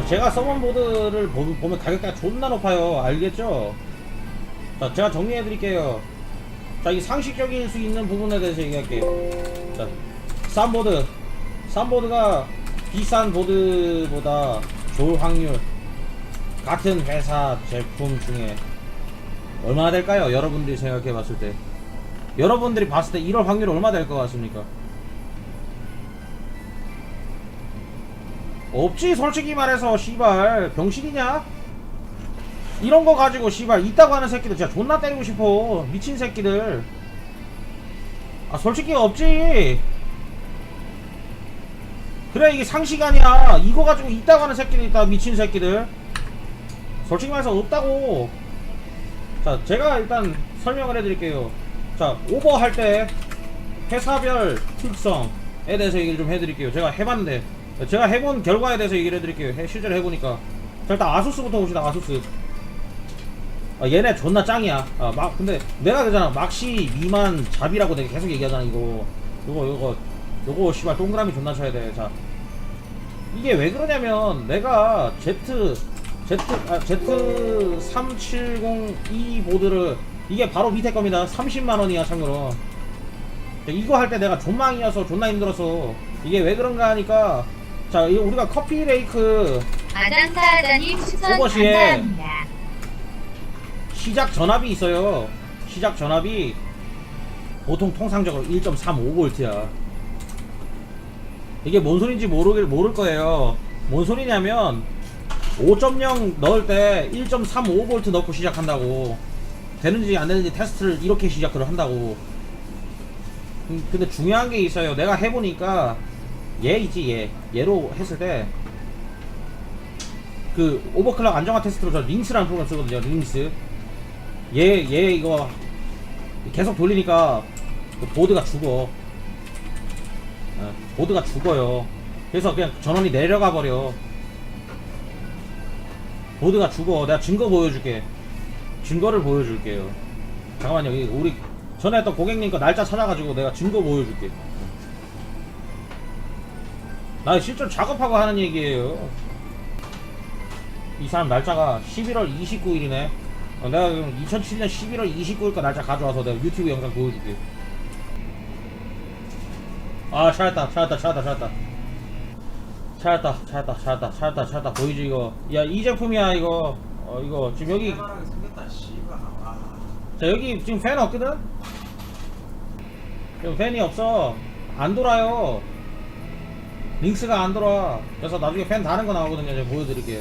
자, 제가 써본 보드를 보, 보면 가격대가 존나 높아요. 알겠죠? 자, 제가 정리해 드릴게요. 자, 이 상식적일 수 있는 부분에 대해서 얘기할게요. 자, 싼 보드. 싼 보드가 비싼 보드보다 좋을 확률. 같은 회사 제품 중에 얼마나 될까요? 여러분들이 생각해 봤을 때. 여러분들이 봤을 때 이럴 확률이 얼마 될 것 같습니까? 없지 솔직히 말해서 씨발. 병신이냐? 이런 거 가지고 씨발 있다고 하는 새끼들 진짜 존나 때리고 싶어 미친 새끼들. 아 솔직히 없지. 그래 이게 상식 아니야. 이거 가지고 있다고 하는 새끼들 있다 미친 새끼들. 솔직히 말해서 없다고. 자 제가 일단 설명을 해드릴게요. 자 오버 할 때 회사별 특성에 대해서 얘기를 좀 해드릴게요. 제가 해봤는데 제가 해본 결과에 대해서 얘기를 해드릴게요. 해- 실제로 해보니까. 자 일단 아수스부터 봅시다 아수스. 아, 얘네 존나 짱이야. 아, 막 근데 내가 그잖아. 막시 미만 잡이라고 내가 계속 얘기하잖아 이거. 요거 요거. 요거 씨발 동그라미 존나 쳐야 돼자. 이게 왜 그러냐면 내가 Z Z 아 Z 370E 보드를 이게 바로 밑에 겁니다. 30만 원이야 참고로. 이거 할 때 내가 존망이어서 존나 힘들었어 이게 왜 그런가 하니까 자 이 우리가 커피 레이크 아장사자님 추천 오버시에 감사합니다. 시작 전압이 있어요. 시작 전압이 보통 통상적으로 1.35V야. 이게 뭔 소린지 모르길 모를 거예요. 뭔 소리냐면 5.0 넣을 때 1.35V 넣고 시작한다고. 되는지 안 되는지 테스트를 이렇게 시작을 한다고. 음, 근데 중요한 게 있어요. 내가 해보니까 얘 있지 얘 얘로 했을 때 그 오버클럭 안정화 테스트로 저 링스라는 프로그램 쓰거든요 링스. 얘 얘 이거 계속 돌리니까 그 보드가 죽어. 어, 보드가 죽어요. 그래서 그냥 전원이 내려가 버려. 보드가 죽어. 내가 증거 보여줄게. 증거를 보여줄게요. 잠깐만요. 이 우리 전에 했던 고객님 거 날짜 찾아가지고 내가 증거 보여줄게 나 실제로 작업하고 하는 얘기예요. 이 사람 날짜가 11월 29일이네. 어, 내가 그럼 2007년 11월 29일 거 날짜 가져와서 내가 유튜브 영상 보여줄게. 아 찾았다 찾았다 찾았다 찾았다. 찾았다 찾았다 찾았다 찾았다 찾았다. 보이지 이거? 야 이 제품이야 이거. 어 이거 지금 여기 하게 생겼다 씨발. 아. 자 여기 지금 팬 없거든? 지금 팬이 없어. 안 돌아요 링스가 안 돌아 그래서 나중에 팬 다른 거 나오거든요. 제가 보여드릴게요.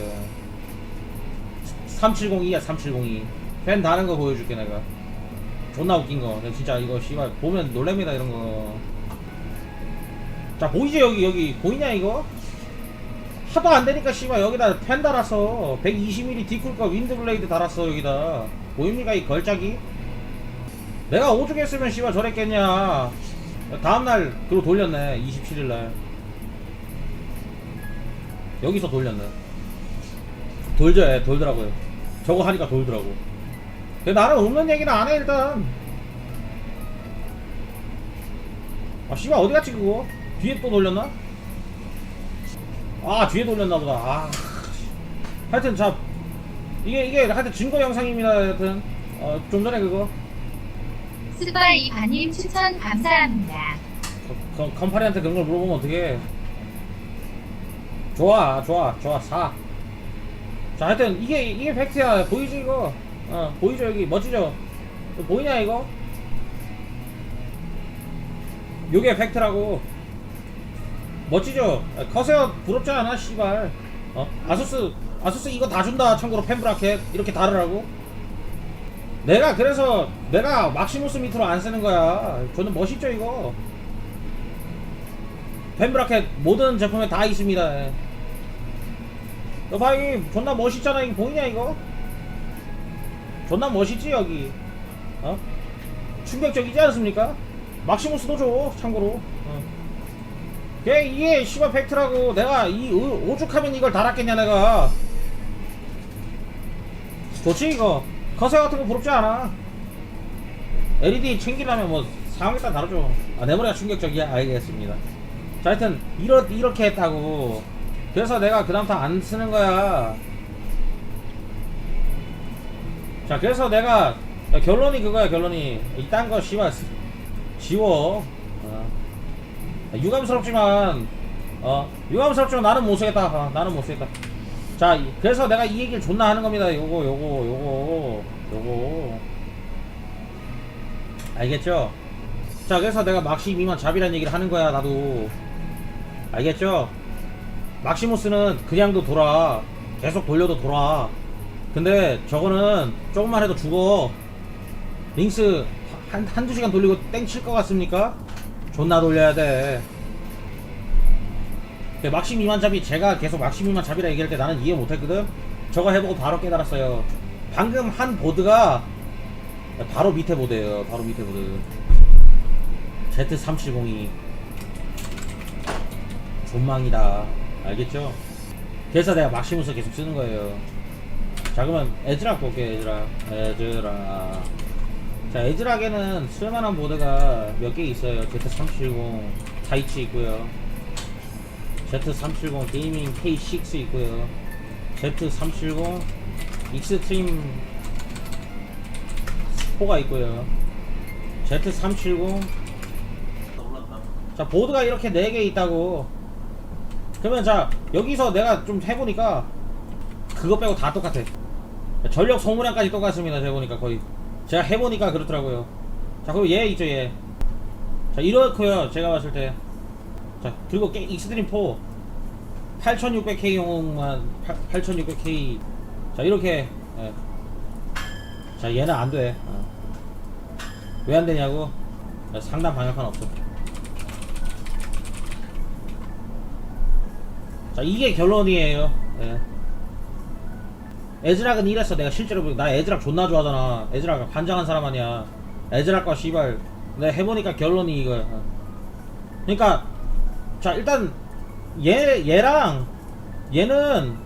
3702야 3702 팬 다른 거 보여줄게 내가. 존나 웃긴 거. 진짜 이거 씨발 보면 놀랍니다 이런 거 자 보이지 여기 여기 보이냐 이거? 하도 안 되니까 씨발 여기다 팬 달았어 120mm 디쿨과 윈드블레이드 달았어 여기다. 보입니까 이 걸작이? 내가 오죽했으면 씨발 저랬겠냐. 다음날 그로 돌렸네 27일날 여기서 돌렸네 돌죠 예 돌더라고요. 저거 하니까 돌더라고. 근데 나는 없는 얘기는 안 해 일단. 아 씨발 어디 갔지 그거? 뒤에 또 돌렸나? 아 뒤에 돌렸나 보다. 아 하여튼 자 이게 이게 하여튼 증거 영상입니다 하여튼. 어, 좀 전에 그거. 스벌 이바님 추천 감사합니다. 그, 컴파니한테 그런 걸 물어보면 어떡해 좋아 좋아 좋아 사. 자 하여튼 이게 이게 팩트야. 보이지 이거? 어 보이죠 여기? 멋지죠? 이거 보이냐 이거? 요게 팩트라고. 멋지죠? 아, 커세어 부럽지 않아 씨발. 어? 아수스 아수스 이거 다 준다 참고로 펜브라켓 이렇게 다르라고. 내가 그래서 내가 막시무스 밑으로 안 쓰는 거야. 저는 멋있죠 이거? 펜브라켓 모든 제품에 다 있습니다. 예. 너 봐, 이 존나 멋있잖아. 이거 보이냐, 이거? 존나 멋있지, 여기? 어? 충격적이지 않습니까? 막시무스도 줘, 참고로. 어. 걔, 이게, 씨발, 팩트라고. 내가, 이, 오- 오죽하면 이걸 달았겠냐, 내가. 좋지, 이거? 커세 같은 거 부럽지 않아. LED 챙기려면 뭐, 상황에 따라 다르죠. 아, 내 머리가 충격적이야? 알겠습니다. 자, 하여튼 이렇, 이렇게 했다고 그래서 내가 그 다음 타안 쓰는 거야. 자 그래서 내가 야, 결론이 그거야 결론이. 이딴 거 씨발 쓰- 지워. 어. 유감스럽지만 어 유감스럽지만 나는 못 쓰겠다. 어, 나는 못 쓰겠다. 자 이- 그래서 내가 이 얘기를 존나 하는 겁니다. 요거 요거 요거 요거. 알겠죠? 자 그래서 내가 막시 미만 잡이라는 얘기를 하는 거야 나도. 알겠죠? 막시무스는 그냥도 돌아. 계속 돌려도 돌아. 근데 저거는 조금만 해도 죽어. 링스 한, 한두 시간 돌리고 땡칠 것 같습니까? 존나 돌려야 돼. 그 막시 미만 잡이 제가 계속 막시 미만 잡이라 얘기할 때 나는 이해 못했거든? 저거 해보고 바로 깨달았어요. 방금 한 보드가 바로 밑에 보드예요. 바로 밑에 보드. Z370이. 존망이다 알겠죠? 그래서 내가 막시무스 계속 쓰는 거예요. 자 그러면 에즈락 볼게요 에즈락. 에즈락. 자 에즈락에는 쓸만한 보드가 몇 개 있어요. Z370 타이치 있고요. Z370 게이밍 K6 있고요. Z370 익스트림 4가 있고요. Z370 올랐다. 자 보드가 이렇게 4개 있다고 그러면 자 여기서 내가 좀 해보니까 그거 빼고 다 똑같아. 전력 소모량까지 똑같습니다 제가 보니까 거의. 제가 해보니까 그렇더라고요. 자 그리고 얘 있죠 얘 자 이렇고요 제가 봤을 때 자 그리고 게, 익스트림 4 8600K 용만 8600K 자 이렇게. 예. 자 얘는 안돼. 어. 왜 안 되냐고? 상단 방역판 없어 자 이게 결론이에요. 예. 에즈락은 이랬어. 내가 실제로 보니 나 에즈락 존나 좋아하잖아. 에즈락 환장한 사람 아니야. 에즈락과 씨발. 내가 해보니까 결론이 이거야. 어. 그러니까 자 일단 얘 얘랑 얘는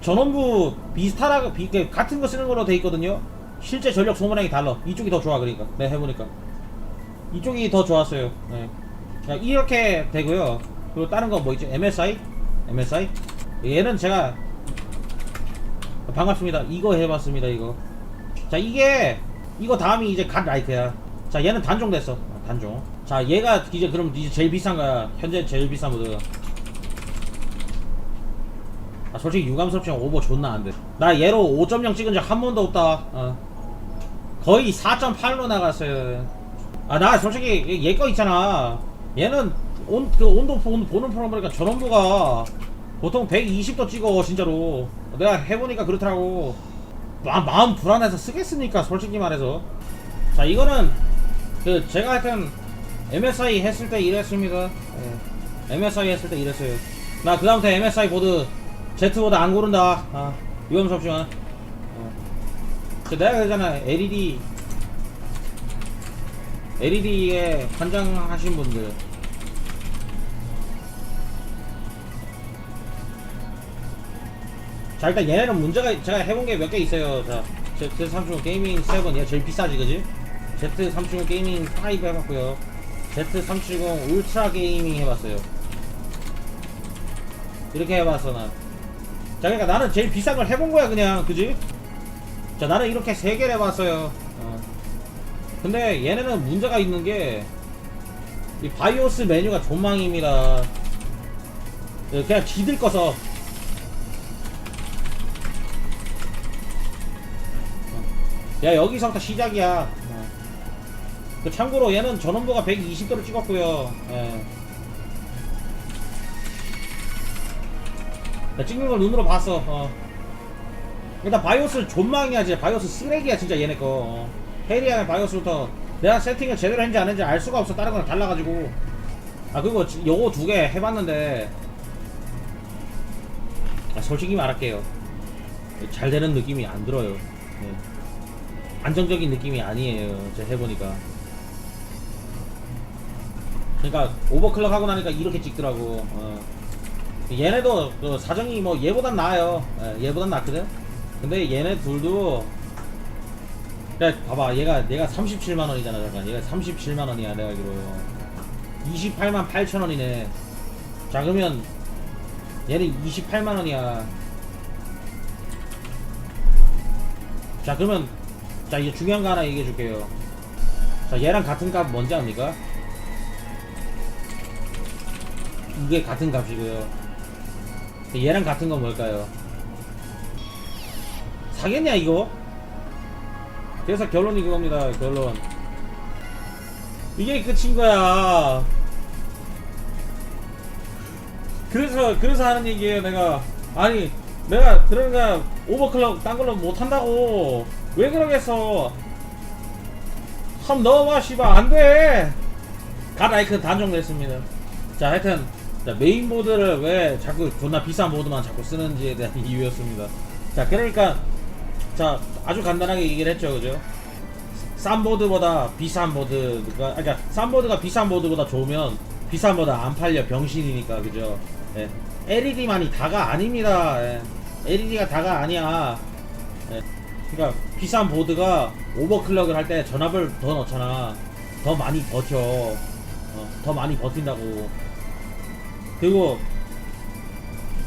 전원부 비슷하라고 비, 그 같은 거 쓰는 걸로 돼 있거든요. 실제 전력 소모량이 달라. 이쪽이 더 좋아 그러니까. 내가 해보니까. 이쪽이 더 좋았어요. 네. 자, 이렇게 되고요. 그리고 다른 거 뭐 있죠 MSI MSI 얘는 제가 반갑습니다. 이거 해봤습니다 이거. 자 이게 이거 다음이 이제 갓 라이트야. 자 얘는 단종 됐어. 아, 단종. 자 얘가 이제 그럼 이제 제일 비싼 거야. 현재 제일 비싼 모드. 아 솔직히 유감스럽지만 오버 존나 안 돼. 나 얘로 5.0 찍은 적 한 번도 없다. 어. 거의 4.8로 나갔어요. 아 나 솔직히 얘 거 있잖아. 얘는 온, 그 온도 보- 보는 프로 보니까 전원부가 보통 120도 찍어 진짜로. 내가 해보니까 그렇더라고. 마, 마음 불안해서 쓰겠습니까? 솔직히 말해서. 자 이거는 그 제가 하여튼 MSI 했을 때 이랬습니다. 예. MSI 했을 때 이랬어요. 나 그 다음부터 MSI 보드 Z보드 안 고른다. 아, 유감스럽지만. 어. 저 내가 그러잖아. LED LED에 환장하신 분들 자 일단 얘네는 문제가 제가 해본 게 몇 개 있어요. 자 Z365 게이밍 7 얘가 제일 비싸지 그지? Z365 게이밍 5 해봤고요. Z370 울트라 게이밍 해봤어요. 이렇게 해봤어 난. 자 그러니까 나는 제일 비싼 걸 해본 거야 그냥. 그지? 자 나는 이렇게 세 개를 해봤어요. 어. 근데 얘네는 문제가 있는 게 이 바이오스 메뉴가 존망입니다. 예, 그냥 지들 꺼서 야 여기서부터 시작이야 어. 그 참고로 얘는 전원부가 120도를 찍었고요 예. 나 찍는 걸 눈으로 봤어 어. 일단 바이오스 존망이야 진짜 바이오스 쓰레기야 진짜 얘네 거 어. 헤리안의 바이오스부터 내가 세팅을 제대로 했는지 안 했는지 알 수가 없어 다른 거랑 달라가지고 아 그리고 지- 요거 두 개 해봤는데 아, 솔직히 말할게요 잘 되는 느낌이 안 들어요 예. 안정적인 느낌이 아니에요 제가 해보니까. 그러니까 오버클럭 하고 나니까 이렇게 찍더라고. 어. 얘네도 그 사정이 뭐 얘보단 나아요. 예, 얘보단 낫거든? 근데 얘네 둘도 야 봐봐. 얘가 얘가 37만 원이잖아 잠깐. 얘가 37만 원이야 내가 알기로 28만 8천 원이네. 자 그러면 얘는 28만 원이야. 자 그러면 자 이제 중요한 거 하나 얘기해 줄게요. 자 얘랑 같은 값 뭔지 압니까? 이게 같은 값이고요. 얘랑 같은 건 뭘까요? 사겠냐 이거? 그래서 결론이 그겁니다 결론 이게 끝인 거야 그래서 그래서 하는 얘기예요 내가 아니 내가 그러니까 오버클럭 딴 걸로 못 한다고 왜 그러겠어? 한번 넣어봐 씨발. 안돼. 갓아이콘 단종됐습니다. 자 하여튼 자, 메인보드를 왜 자꾸 존나 비싼 보드만 자꾸 쓰는지에 대한 이유였습니다. 자 그러니까 자 아주 간단하게 얘기를 했죠 그죠? 싼 보드보다 비싼 보드가 아 그러니까 싼 보드가 비싼 보드보다 좋으면 비싼 보드 안 팔려 병신이니까 그죠? 예. LED만이 다가 아닙니다. 예. LED가 다가 아니야. 예. 그러니까 비싼 보드가 오버클럭을 할 때 전압을 더 넣잖아 더 많이 버텨 어, 더 많이 버틴다고 그리고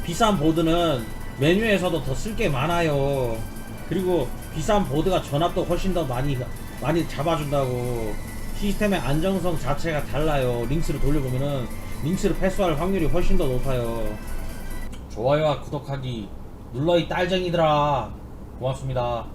비싼 보드는 메뉴에서도 더 쓸 게 많아요. 그리고 비싼 보드가 전압도 훨씬 더 많이 많이 잡아준다고 시스템의 안정성 자체가 달라요. 링스를 돌려보면은 링스를 패스할 확률이 훨씬 더 높아요. 좋아요와 구독하기 눌러 이 딸쟁이들아 고맙습니다.